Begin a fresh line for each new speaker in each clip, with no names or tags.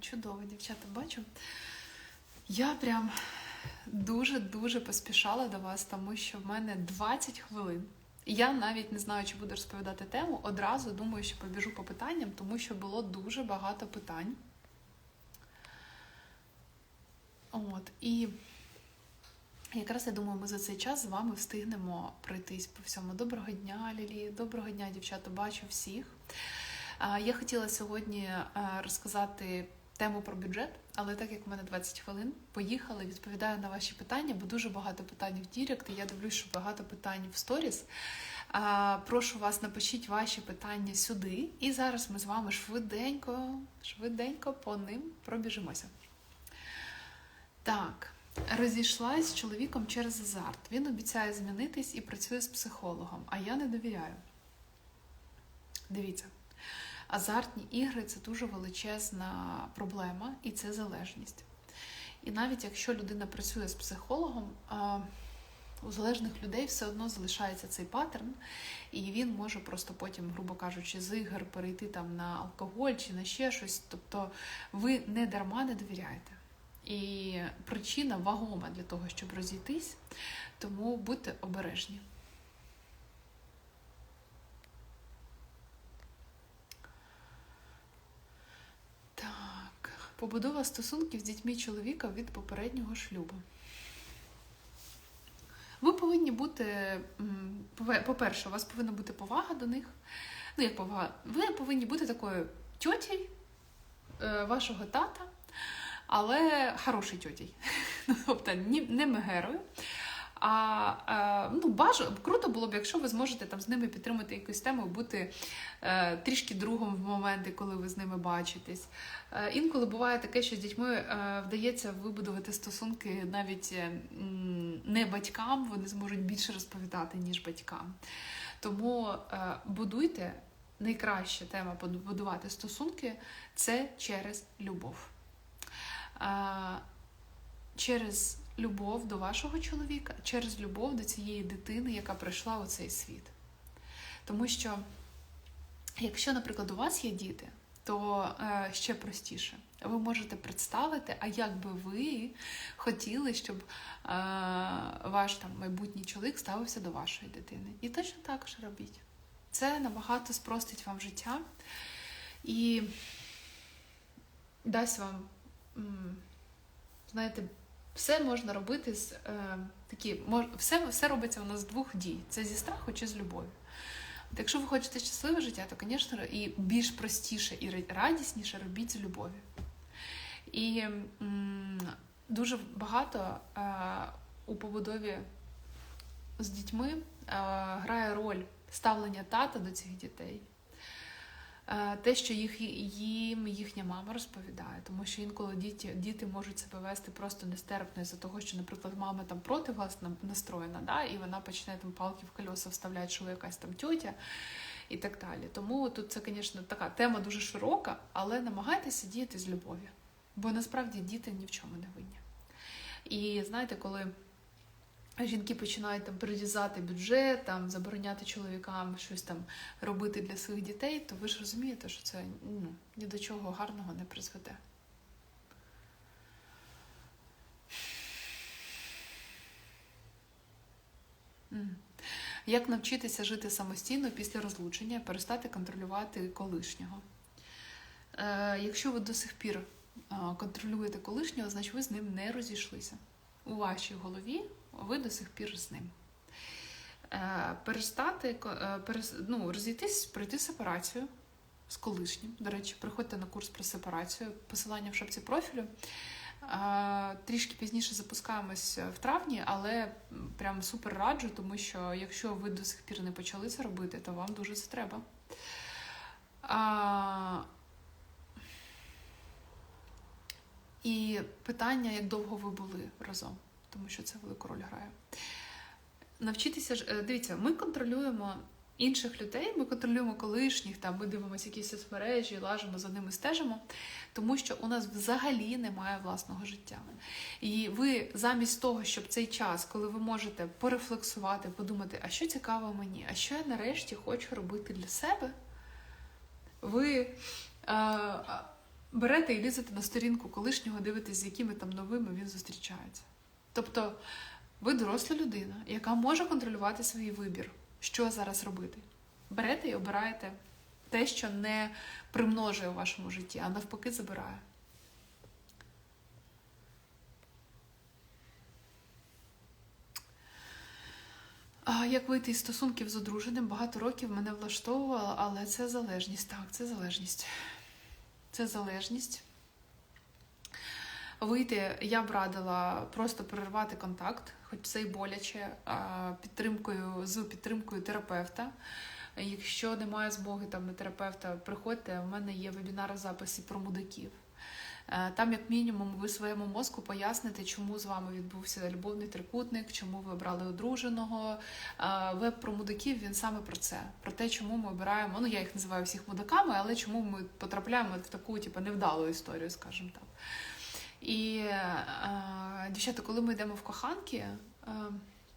чудово, дівчата, бачу. Я прям дуже-дуже поспішала до вас, тому що в мене 20 хвилин. Я навіть не знаю, чи буду розповідати тему. Одразу думаю, що побіжу по питанням, тому що було дуже багато питань. От, і якраз я думаю, ми за цей час з вами встигнемо пройтись по всьому. Доброго дня, Лілі, доброго дня, дівчата, бачу всіх. Я хотіла сьогодні розказати тему про бюджет, але так як в мене 20 хвилин, поїхали, відповідаю на ваші питання, бо дуже багато питань в Дірект, і я дивлюсь, що багато питань в сторіс. Прошу вас, напишіть ваші питання сюди, і зараз ми з вами швиденько, швиденько по ним пробіжимося. Так, розійшлась з чоловіком через азарт. Він обіцяє змінитись і працює з психологом, а я не довіряю. Дивіться, азартні ігри це дуже величезна проблема, і це залежність. І навіть якщо людина працює з психологом, у залежних людей все одно залишається цей паттерн, і він може просто потім, грубо кажучи, з ігор перейти там на алкоголь чи на ще щось. Тобто ви не дарма не довіряєте. І причина вагома для того, щоб розійтись, тому будьте обережні. Так, побудова стосунків з дітьми чоловіка від попереднього шлюбу. Ви повинні бути, по-перше, у вас повинна бути повага до них. Ну, як повага, ви повинні бути такою тьотєю е, вашого тата але хороший тьотій. Тобто не мегерою. А ну, бажано, круто було б, якщо ви зможете там з ними підтримати якусь тему, бути е, трішки другом в моменти, коли ви з ними бачитесь. Е, інколи буває таке, що з дітьми е, вдається вибудувати стосунки навіть е, не батькам, вони зможуть більше розповідати, ніж батькам. Тому е, будуйте найкраща тема побудувати стосунки це через любов через любов до вашого чоловіка, через любов до цієї дитини, яка прийшла у цей світ. Тому що, якщо, наприклад, у вас є діти, то е, ще простіше. Ви можете представити, а як би ви хотіли, щоб е, ваш там майбутній чоловік ставився до вашої дитини. І точно так ж робіть. Це набагато спростить вам життя і дасть вам знаєте, все можна робити з е, такі, мож, все все робиться у нас з двох дій: це зі страху чи з любові. От Якщо ви хочете щасливе життя, то, звісно, і більш простіше і радісніше робіть з любові. І м, дуже багато е, у побудові з дітьми е, грає роль ставлення тата до цих дітей. Е, те, що їх їм їхня мама розповідає, тому що інколи діти діти можуть себе вести просто нестерпно із-за того, що, наприклад, мама там проти вас настроєна, да, і вона почне там палки в колеса вставляти, що ви якась там тьотя і так далі. Тому тут це, звісно, така тема дуже широка, але намагайтеся діяти з любові, бо насправді діти ні в чому не винні. І знаєте, коли жінки починають там прирізати бюджет, там забороняти чоловікам щось там робити для своїх дітей, то ви ж розумієте, що це ну, ні до чого гарного не призведе. Як навчитися жити самостійно після розлучення, перестати контролювати колишнього? Е, Якщо ви до сих пір контролюєте колишнього, значить ви з ним не розійшлися. У вашій голові ви до сих пір з ним. Е, перестати, е, ну, розійтись, пройти сепарацію з колишнім. До речі, приходьте на курс про сепарацію, посилання в шапці профілю. Е, трішки пізніше запускаємось в травні, але прям супер раджу, тому що якщо ви до сих пір не почали це робити, то вам дуже це треба. І питання, як довго ви були разом тому що це велику роль грає. Навчитися ж, е, дивіться, ми контролюємо інших людей, ми контролюємо колишніх, там ми дивимося якісь соцмережі, лажимо за ними, стежимо, тому що у нас взагалі немає власного життя. І ви замість того, щоб цей час, коли ви можете порефлексувати, подумати, а що цікаво мені, а що я нарешті хочу робити для себе, ви. Е, берете і лізете на сторінку колишнього, дивитесь, з якими там новими він зустрічається. Тобто, ви доросла людина, яка може контролювати свій вибір, що зараз робити. Берете і обираєте те, що не примножує у вашому житті, а навпаки забирає. Як вийти із стосунків з одруженим? Багато років мене влаштовувало, але це залежність. Так, це залежність. Це залежність. Вийти, я б радила просто перервати контакт, хоч це і боляче, підтримкою з підтримкою терапевта. Якщо немає змоги там на терапевта, приходьте. У мене є вебінар записи про мудаків. Е, там, як мінімум, ви своєму мозку поясните, чому з вами відбувся любовний трикутник, чому ви обрали одруженого. Е, веб про мудаків він саме про це, про те, чому ми обираємо. Ну я їх називаю всіх мудаками, але чому ми потрапляємо в таку, типу, невдалу історію, скажімо так. І е, дівчата, коли ми йдемо в коханки. Е,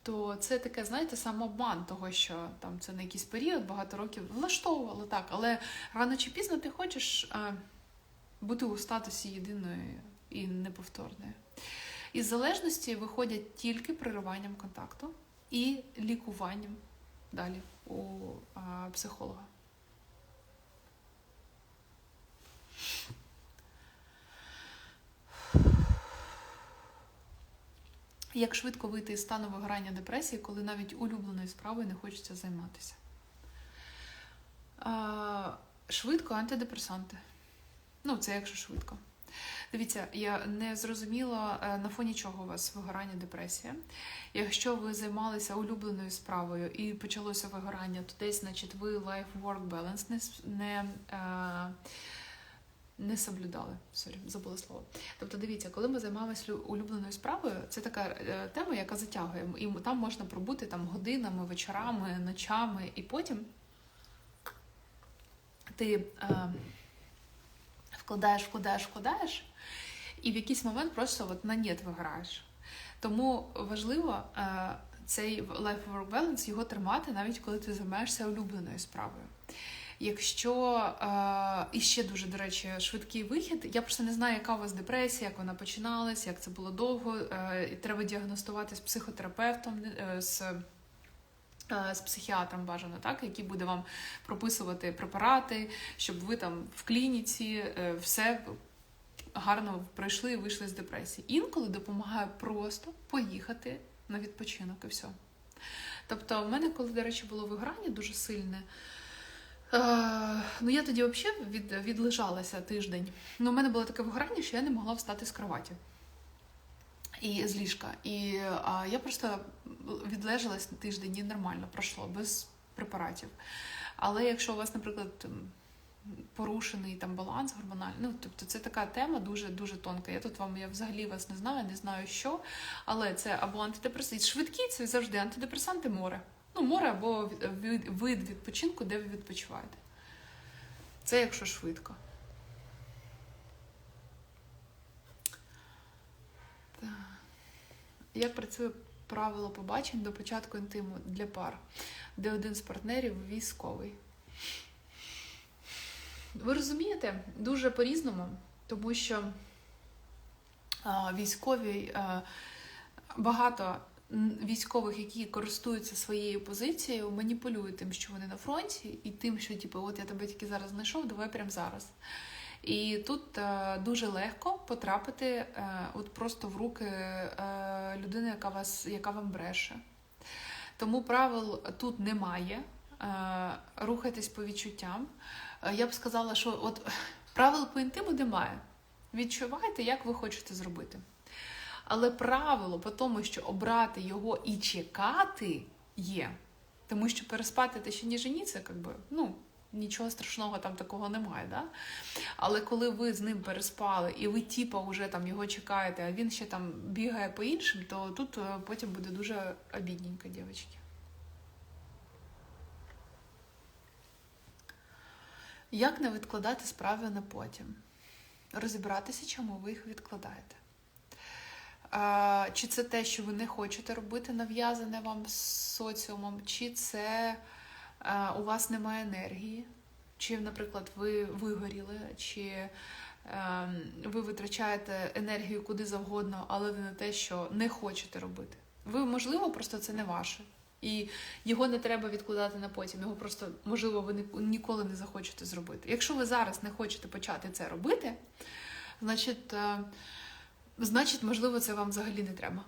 то це таке, знаєте, самообман того, що там це на якийсь період, багато років влаштовувало так, але рано чи пізно ти хочеш е, бути у статусі єдиної і неповторної. Із залежності виходять тільки пририванням контакту і лікуванням далі у психолога. Як швидко вийти із стану вигорання депресії, коли навіть улюбленою справою не хочеться займатися? Швидко антидепресанти. Ну, це якщо швидко. Дивіться, я не зрозуміла е, на фоні чого у вас вигорання, депресія. Якщо ви займалися улюбленою справою і почалося вигорання, то десь, значить, ви life-work balance не не, е, не соблюдали. Сорі, забула слово. Тобто, дивіться, коли ми займаємося улюбленою справою, це така е, тема, яка затягує. І там можна пробути там годинами, вечорами, ночами, і потім ти вкладаєш, вкладаєш, вкладаєш, і в якийсь момент просто от на нет виграєш. Тому важливо е, цей life-work balance його тримати, навіть коли ти займаєшся улюбленою справою. Якщо е, і ще дуже, до речі, швидкий вихід, я просто не знаю, яка у вас депресія, як вона починалась, як це було довго. Е, треба діагностувати з психотерапевтом, е, з Е, з психіатром бажано, так, який буде вам прописувати препарати, щоб ви там в клініці е, все гарно пройшли і вийшли з депресії. Інколи допомагає просто поїхати на відпочинок і все. Тобто, в мене, коли, до речі, було виграння дуже сильне. Е, ну, я тоді взагалі від, відлежалася тиждень. Ну, У мене було таке виграння, що я не могла встати з кроваті і з ліжка. І а, я просто відлежалась тиждень і нормально пройшло, без препаратів. Але якщо у вас, наприклад, порушений там баланс гормональний, ну тобто це така тема дуже дуже тонка. Я тут вам я взагалі вас не знаю, не знаю що. Але це або антидепресанти. Швидкі це завжди антидепресанти море. Ну, море або вид відпочинку, де ви відпочиваєте. Це якщо швидко. Як працює правило побачень до початку інтиму для пар, де один з партнерів військовий? Ви розумієте, дуже по-різному, тому що а, військові а, багато військових, які користуються своєю позицією, маніпулюють тим, що вони на фронті, і тим, що типу, от я тебе тільки зараз знайшов, давай прямо зараз. І тут е, дуже легко потрапити е, от просто в руки е, людини, яка вас, яка вам бреше. Тому правил тут немає. Рухайтесь по відчуттям. Я б сказала, що от правил по інтиму немає. Відчувайте, як ви хочете зробити. Але правило по тому, що обрати його і чекати є. Тому що переспати та ще ні жені, це якби, ну, нічого страшного там такого немає. Да? Але коли ви з ним переспали і ви тіпа вже там його чекаєте, а він ще там бігає по іншим, то тут е, потім буде дуже обідненько, дівчатки. Як не відкладати справи на потім? Розібратися, чому ви їх відкладаєте. Чи це те, що ви не хочете робити, нав'язане вам соціумом, чи це у вас немає енергії, чи, наприклад, ви вигоріли, чи Ем, Ви витрачаєте енергію куди завгодно, але не те, що не хочете робити. Ви, можливо, просто це не ваше. І його не треба відкладати на потім. Його просто, можливо, ви ніколи не захочете зробити. Якщо ви зараз не хочете почати це робити, значить, е, значить, можливо, це вам взагалі не треба.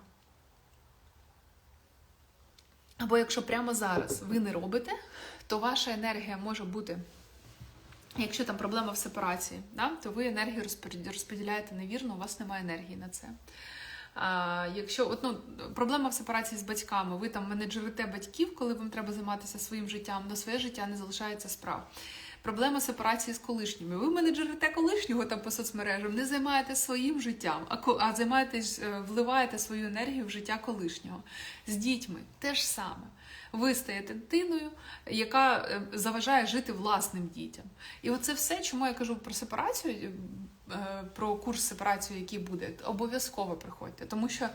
Або якщо прямо зараз ви не робите, то ваша енергія може бути. Якщо там проблема в сепарації, да, то ви енергію розподіляєте невірно, у вас немає енергії на це. А, якщо от, ну, проблема в сепарації з батьками, ви там менеджерите батьків, коли вам треба займатися своїм життям, на своє життя не залишається справ. Проблема сепарації з колишніми. Ви менеджерите колишнього там по соцмережам, не займаєтесь своїм життям, а, займаєтесь, е, вливаєте свою енергію в життя колишнього. З дітьми те ж саме. Ви стаєте дитиною, яка е, заважає жити власним дітям. І оце все, чому я кажу про сепарацію, е, про курс сепарації, який буде, обов'язково приходьте. Тому що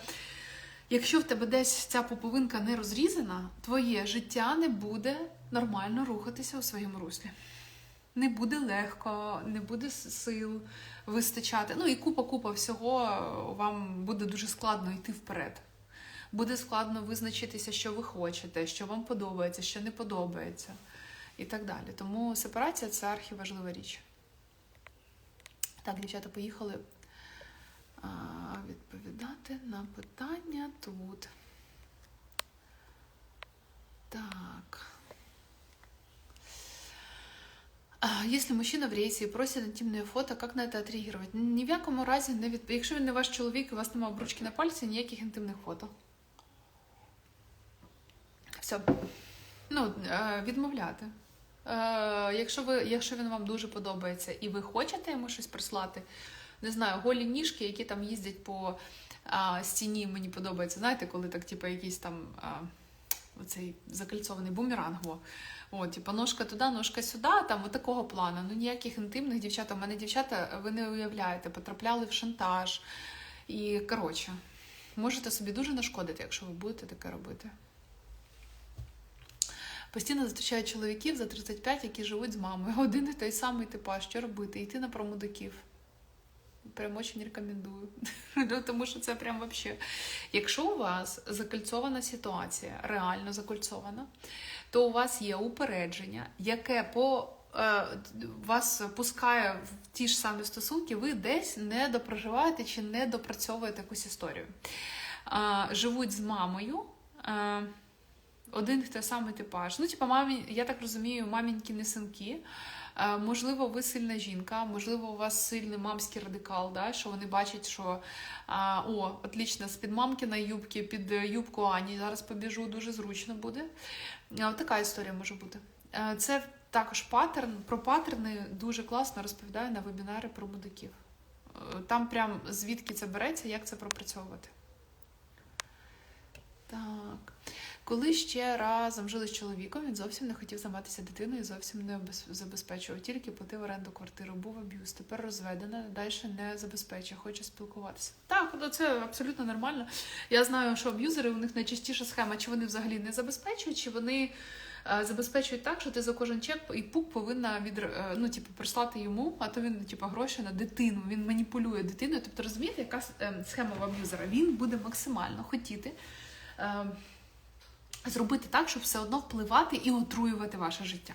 якщо в тебе десь ця поповинка не розрізана, твоє життя не буде нормально рухатися у своєму руслі. Не буде легко, не буде сил вистачати. Ну і купа-купа всього е, вам буде дуже складно йти вперед. Буде складно визначитися, що ви хочете, що вам подобається, що не подобається, і так далі. Тому сепарація це архіважлива річ. Так, дівчата, поїхали відповідати на питання тут. Так. Если мужчина в рейсі просить інтимне фото, як на це отреагувати? Ні в якому разі не від... Якщо він не ваш чоловік, і у вас немає обручки на пальці, ніяких інтимних фото. Все. Ну, відмовляти. Якщо, ви, якщо він вам дуже подобається і ви хочете йому щось прислати, не знаю, голі ніжки, які там їздять по а, стіні, мені подобається. Знаєте, коли так, типу, якийсь там а, оцей закольцований бумеранг. Во. Типу, ножка туди, ножка сюди, там от такого плану. Ну ніяких інтимних дівчат. У мене дівчата, ви не уявляєте, потрапляли в шантаж. І коротше, можете собі дуже нашкодити, якщо ви будете таке робити. Постійно зустрічають чоловіків за 35, які живуть з мамою. Один і той самий типаж, що робити? Йти на промудаків. Прям очень рекомендую. Ну, Тому що це прям вообще. Якщо у вас закольцована ситуація, реально закольцована, то у вас є упередження, яке по е, вас пускає в ті ж самі стосунки, ви десь не допроживаєте чи не допрацьовуєте якусь історію. Живуть з мамою. Е, один той самий типаж. Ну, типа, мамі, я так розумію, мамінькі синки. Е, Можливо, ви сильна жінка, можливо, у вас сильний мамський радикал, да, що вони бачать, що о, отлично, з-під мамкіна юбки, під е, юбку Ані зараз побіжу, дуже зручно буде. Така історія може бути. Е, Це також паттерн. Про паттерни дуже класно розповідаю на вебінари про мудаків. Е, Там прям звідки це береться, як це пропрацьовувати. Так. Коли ще разом жили з чоловіком, він зовсім не хотів займатися дитиною, зовсім не забезпечував, тільки платив оренду квартиру, був аб'юз. Тепер розведена, далі не забезпечує, хоче спілкуватися. Так, ну це абсолютно нормально. Я знаю, що аб'юзери у них найчастіша схема, чи вони взагалі не забезпечують, чи вони е, забезпечують так, що ти за кожен чек і пук повинна від е, ну, типу, прислати йому, а то він типу, гроші на дитину. Він маніпулює дитиною. Тобто розумієте, яка е, схема в аб'юзера? Він буде максимально хотіти. Зробити так, щоб все одно впливати і отруювати ваше життя.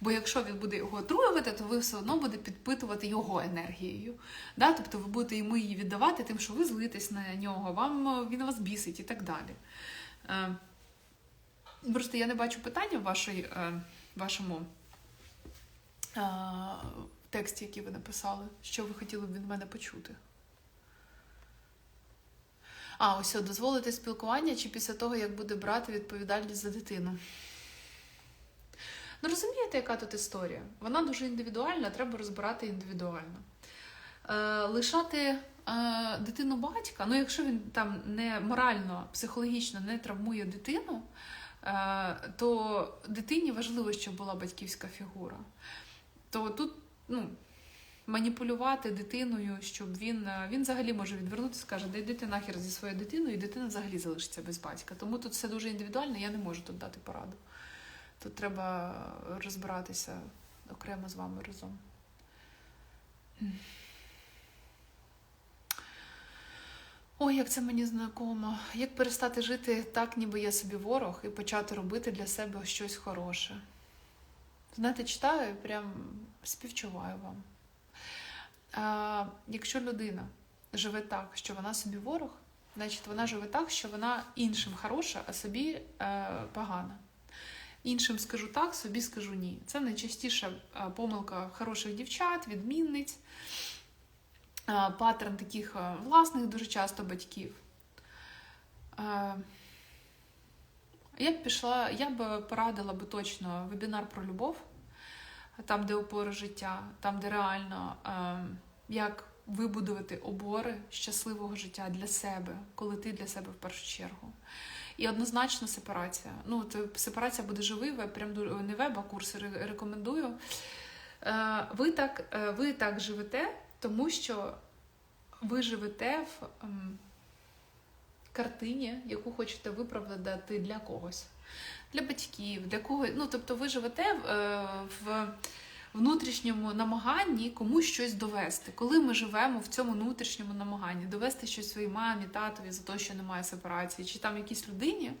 Бо якщо він буде його отруювати, то ви все одно будете підпитувати його енергією. Да? Тобто ви будете йому її віддавати, тим, що ви злитесь на нього, вам е, він вас бісить і так далі. Е, Просто я не бачу питання в вашій, е, вашому е, тексті, який ви написали, що ви хотіли б від мене почути. А, ось дозволити спілкування чи після того, як буде брати відповідальність за дитину. Ну, розумієте, яка тут історія? Вона дуже індивідуальна, треба розбирати індивідуально. Е, лишати е, дитину батька, ну якщо він там не морально, психологічно не травмує дитину, е, то дитині важливо, щоб була батьківська фігура. То тут, ну, маніпулювати дитиною, щоб він е, він взагалі може відвернутися, скаже, да йди нахер зі своєю дитиною, і дитина взагалі залишиться без батька. Тому тут все дуже індивідуально, я не можу тут дати пораду. Тут треба розбиратися окремо з вами разом. Ой, як це мені знакомо. Як перестати жити так, ніби я собі ворог, і почати робити для себе щось хороше. Знаєте, читаю, і прям співчуваю вам. Якщо людина живе так, що вона собі ворог, значить вона живе так, що вона іншим хороша, а собі е, погана. Іншим скажу так, собі скажу ні. Це найчастіша е, помилка хороших дівчат, відмінниць, е, паттерн таких власних дуже часто батьків. Я б пішла, я б порадила би точно вебінар про любов, там, де опора життя, там, де реально е, як вибудувати обори щасливого життя для себе, коли ти для себе в першу чергу. І однозначно сепарація. Ну, це сепарація буде живий, веб, прям не веб, а курси рекомендую. Е, ви так, е, ви так живете, тому що ви живете в ем, картині, яку хочете виправдати для когось, для батьків, для кого. Ну, тобто, ви живете в, е, в внутрішньому намаганні комусь щось довести. Коли ми живемо в цьому внутрішньому намаганні довести щось своїй мамі, татові за те, що немає сепарації, чи там якійсь людині,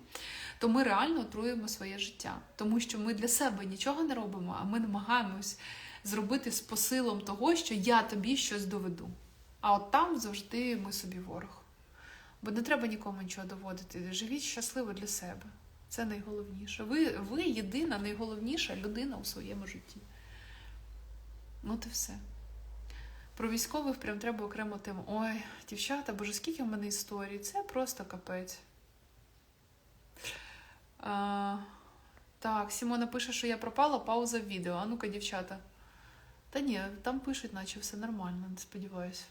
то ми реально отруємо своє життя. Тому що ми для себе нічого не робимо, а ми намагаємось зробити з посилом того, що я тобі щось доведу. А от там завжди ми собі ворог. Бо не треба нікому нічого доводити. Живіть щасливо для себе. Це найголовніше. Ви ви єдина, найголовніша людина у своєму житті. От і все. Про військових прям треба окремо тему. Ой, дівчата, боже, скільки в мене історій. Це просто капець. А, Так, Сімона пише, що я пропала, пауза в відео. А ну-ка, дівчата. Та ні, там пишуть, наче все нормально, не сподіваюся.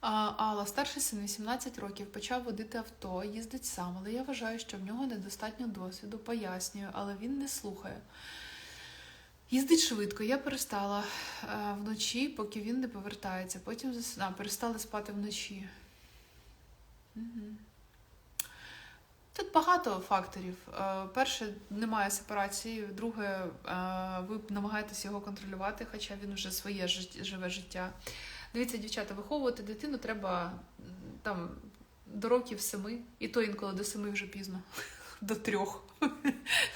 Алла, старший син 18 років, почав водити авто, їздить сам, але я вважаю, що в нього недостатньо досвіду, пояснюю, але він не слухає. Їздить швидко, я перестала е, вночі, поки він не повертається. Потім а, перестали спати вночі. Угу. Тут багато факторів. Е, перше, немає сепарації, друге, е, ви намагаєтесь його контролювати, хоча він вже своє живе життя. Дивіться, дівчата, виховувати дитину треба там до років семи, і то інколи до семи вже пізно, до трьох.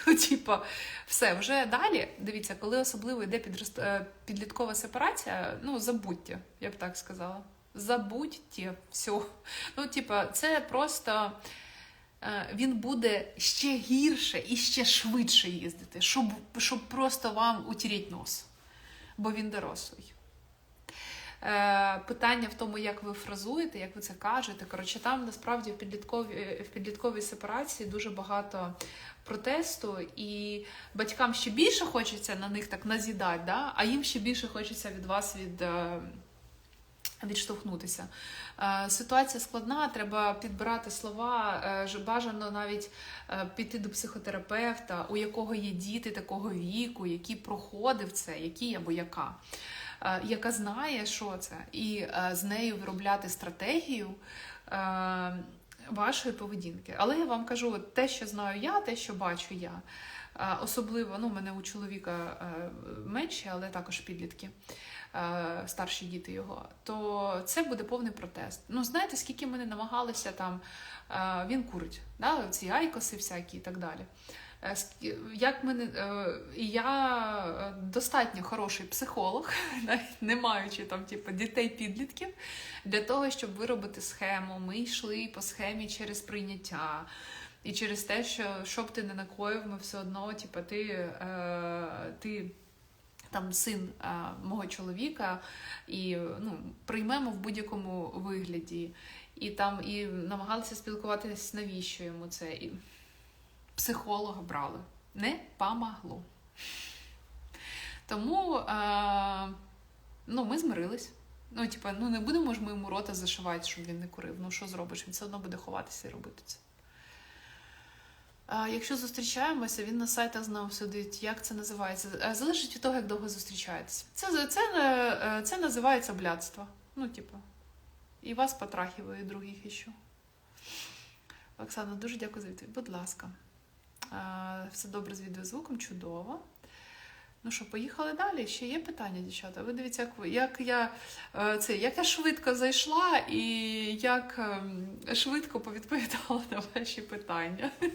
Ну, типа, все, вже далі. Дивіться, коли особливо йде. Е, підліткова сепарація, ну забудьте, я б так сказала. Забудьте все. Ну, типа, це просто е, він буде ще гірше і ще швидше їздити, щоб, щоб просто вам утіріть нос, бо він дорослий. Е, питання в тому, як ви фразуєте, як ви це кажете. Коротше, там насправді в підлітковій в підлітковій сепарації дуже багато протесту, і батькам ще більше хочеться на них так назідати, да? а їм ще більше хочеться від вас від. Е, відштовхнутися. Е, ситуація складна, треба підбирати слова. Бажано навіть піти до психотерапевта, у якого є діти такого віку, який проходив це, який або яка. Е, яка знає, що це, і е, з нею виробляти стратегію. Е, вашої поведінки. Але я вам кажу, те, що знаю я, те, що бачу я. Особливо, ну, мене у чоловіка менші, але також підлітки, старші діти його, то це буде повний протест. Ну, знаєте, скільки ми не намагалися там, він курить, да, ці айкоси всякі і так далі. Е, як мене і я е, достатньо хороший психолог, навіть не маючи там типу, дітей-підлітків, для того, щоб виробити схему. Ми йшли по схемі через прийняття. І через те, що що б ти не накоїв, ми все одно, типу, ти е, ти там син е, мого чоловіка, і ну, приймемо в будь-якому вигляді. І там і намагалися спілкуватися, навіщо йому це. І психолога брали. Не помогло. Тому е, ну, ми змирились. Ну, типа, ну не будемо ж ми йому рота зашивати, щоб він не курив. Ну, що зробиш? Він все одно буде ховатися і робити це. А Якщо зустрічаємося, він на сайтах знову сидить. Як це називається? Е, залежить від того, як довго зустрічаєтеся. Це це, е, це називається блядство. Ну, типу, і вас потрахиває, і других іще. Оксана, дуже дякую за відповідь. Будь ласка. Все добре з відеозвуком, чудово. Ну що, поїхали далі? Ще є питання, дівчата. Ви дивіться, як як я е, це як я швидко зайшла і як ем, швидко повідповідала на ваші питання.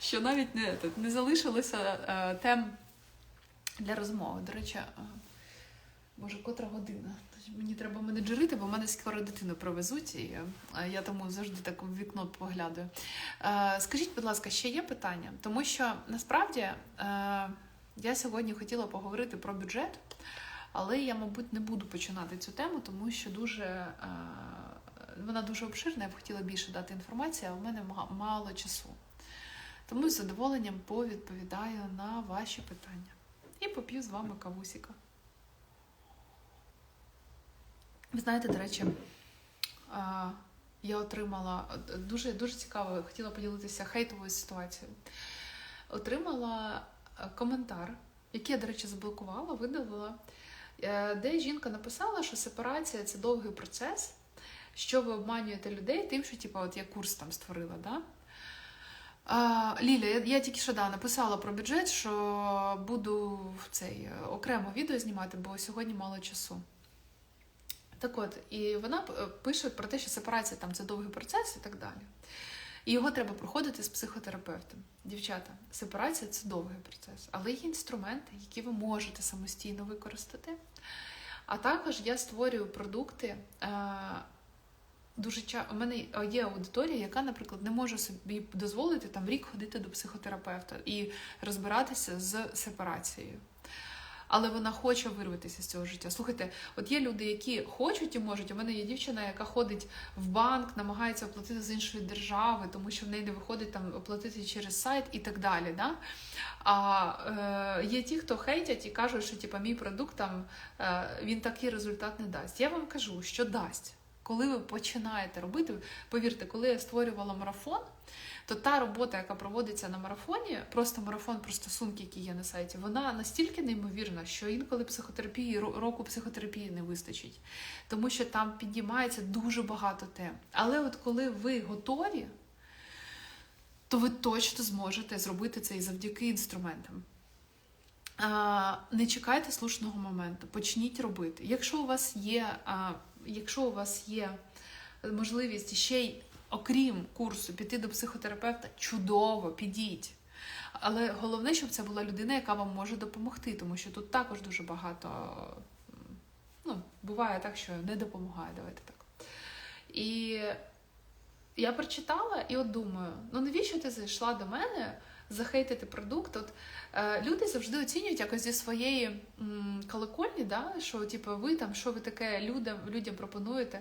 Що навіть не, не залишилося е, тем для розмови. До речі, е, може, котра година? Мені треба менеджерити, бо в мене скоро дитину привезуть, і е, я тому завжди так в вікно поглядаю. Е, Скажіть, будь ласка, ще є питання? Тому що насправді е, я сьогодні хотіла поговорити про бюджет, але я, мабуть, не буду починати цю тему, тому що дуже вона дуже обширна, я б хотіла більше дати інформації, а в мене ма- мало часу. Тому з задоволенням повідповідаю на ваші питання. І поп'ю з вами кавусіка. Ви знаєте, до речі, я отримала дуже, дуже цікаво, хотіла поділитися хейтовою ситуацією. Отримала е, коментар, який я, до речі, заблокувала, видалила, е, де жінка написала, що сепарація це довгий процес, що ви обманюєте людей тим, що типу, от я курс там створила. Да? А, Ліля, я, я тільки що да, написала про бюджет, що буду в цей е, окремо відео знімати, бо сьогодні мало часу. Так от, і вона е, пише про те, що сепарація там це довгий процес і так далі. І його треба проходити з психотерапевтом. Дівчата, сепарація це довгий процес, але є інструменти, які ви можете самостійно використати. А також я створюю продукти. е, Дуже ча... У мене є аудиторія, яка, наприклад, не може собі дозволити там рік ходити до психотерапевта і розбиратися з сепарацією. Але вона хоче вирватися з цього життя. Слухайте, от є люди, які хочуть і можуть. У мене є дівчина, яка ходить в банк, намагається оплатити з іншої держави, тому що в неї не виходить там оплатити через сайт і так далі. Да? А е, є ті, хто хейтять і кажуть, що типу, мій продукт там е, він такий результат не дасть. Я вам кажу, що дасть. Коли ви починаєте робити, повірте, коли я створювала марафон, то та робота, яка проводиться на марафоні, просто марафон про стосунки, які є на сайті, вона настільки неймовірна, що інколи психотерапії року психотерапії не вистачить, тому що там піднімається дуже багато тем. Але от коли ви готові, то ви точно зможете зробити це і завдяки інструментам. Не чекайте слушного моменту, почніть робити. Якщо у вас є, якщо у вас є можливість ще й окрім курсу піти до психотерапевта, чудово, підіть. Але головне, щоб це була людина, яка вам може допомогти, тому що тут також дуже багато ну, буває так, що не допомагає, давайте так. І я прочитала і от думаю: ну навіщо ти зайшла до мене захейтити продукт? От е, люди завжди оцінюють якось зі своєї м, колокольні, да, що типу, ви там, що ви таке людям, людям пропонуєте.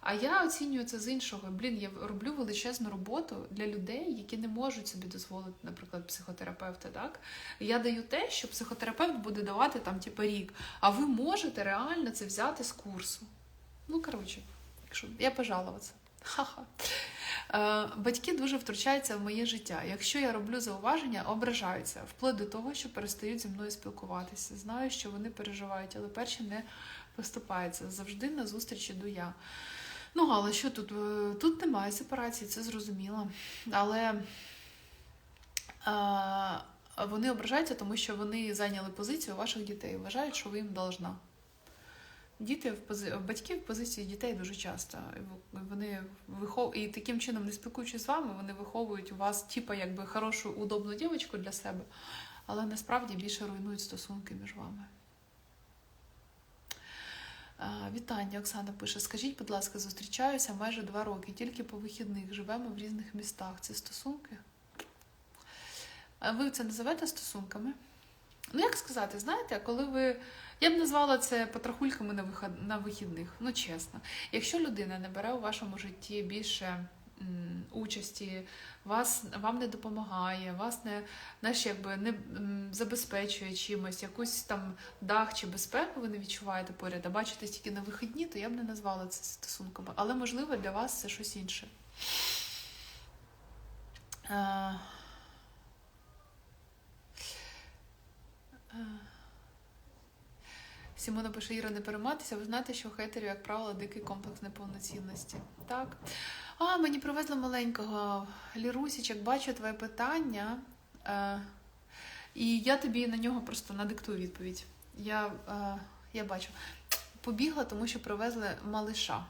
А я оцінюю це з іншого. Блін, я роблю величезну роботу для людей, які не можуть собі дозволити, наприклад, психотерапевта. Так я даю те, що психотерапевт буде давати там, типу, рік, а ви можете реально це взяти з курсу. Ну коротше, якщо я пожалуватися. Ха-ха. Е, Батьки дуже втручаються в моє життя. Якщо я роблю зауваження, ображаються, вплоть до того, що перестають зі мною спілкуватися. Знаю, що вони переживають, але перші не поступаються. Завжди на зустріч іду я. Ну, але що тут? Е, Тут немає сепарації, це зрозуміло. Але а, вони ображаються, тому що вони зайняли позицію ваших дітей, вважають, що ви їм должна. Діти в пози... батьки в позиції дітей дуже часто. Вони вихов... І таким чином, не спілкуючись з вами, вони виховують у вас, типа, якби хорошу, удобну дівчинку для себе, але насправді більше руйнують стосунки між вами. Вітання, Оксана пише: Скажіть, будь ласка, зустрічаюся майже два роки, тільки по вихідних живемо в різних містах. Це стосунки? А ви це називаєте стосунками? Ну, як сказати, знаєте, коли ви. Я б назвала це потрахульками на вихідних, ну чесно. Якщо людина не бере у вашому житті більше участі, вас, вам не допомагає, вас не, знаєш, якби не забезпечує чимось, якусь там дах чи безпеку ви не відчуваєте поряд, а бачите тільки на вихідні, то я б не назвала це стосунками. Але можливо для вас це щось інше. А... А... Сімона пише, Іра, не перейматися, ви знаєте, що у хейтерів, як правило, дикий комплекс неповноцінності. Так. А, мені привезли маленького Лірусічок, бачу твоє питання. Е, І я тобі на нього просто надиктую відповідь. Я, е, я бачу. Побігла, тому що привезли малиша.